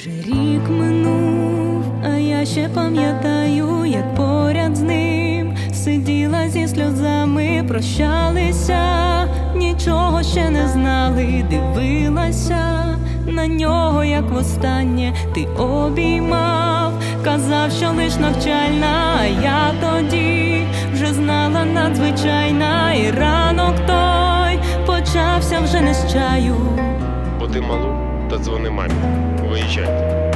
Вже рік минув, а я ще пам'ятаю, як поряд з ним сиділа зі сльозами, прощалися, нічого ще не знали, дивилася на нього, як востаннє ти обіймав, казав, що лиш навчальна, а я тоді вже знала надзвичайна, і ранок той почався вже не з чаю. Буди малу та дзвони мамі. Виїжджайте.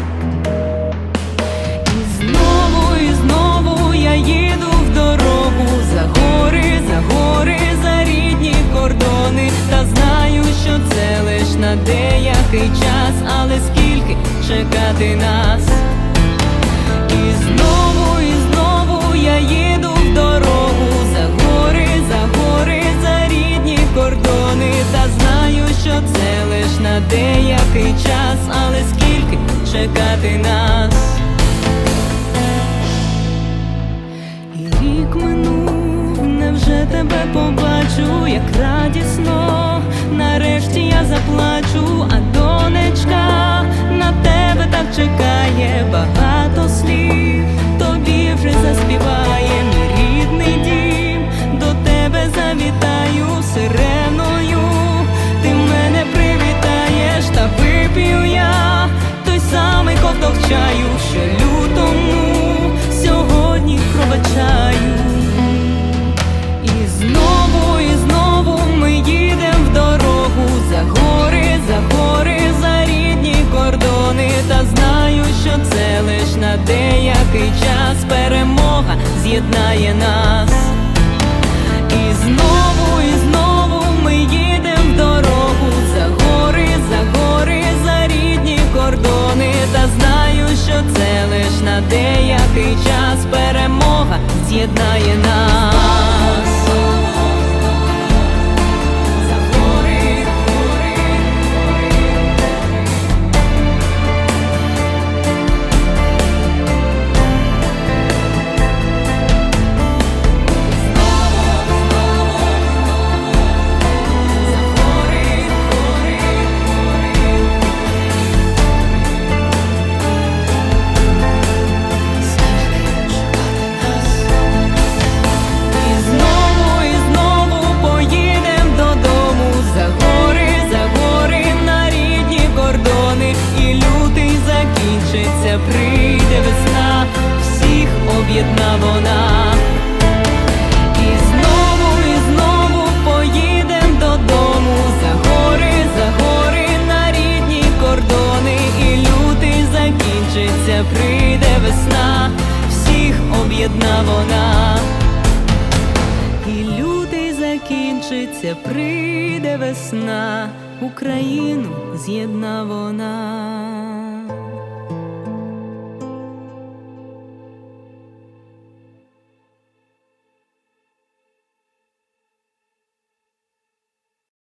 І знову, і знову я їду в дорогу за гори, за гори, за рідні кордони. Та знаю, що це лиш на деякий час, але скільки чекати нас? Чекати нас? І рік минув, невже тебе побачу, як радісно, нарешті я заплачу, а донечка на тебе так чекає багато слів, тобі вже заспіває мій рідний дім, до тебе завітаю сиреною, ти мене привітаєш та вип'ю я самий ковток чаю, що лютому сьогодні пробачаю. І знову, і знову ми їдем в дорогу за гори, за гори, за рідні кордони. Та знаю, що це лиш на деякий час перемога з'єднає нас. Деякий час перемога з'єднає нас. Закінчиться, прийде весна, всіх об'єдна вона. І лютий закінчиться, прийде весна, Україну з'єдна вона.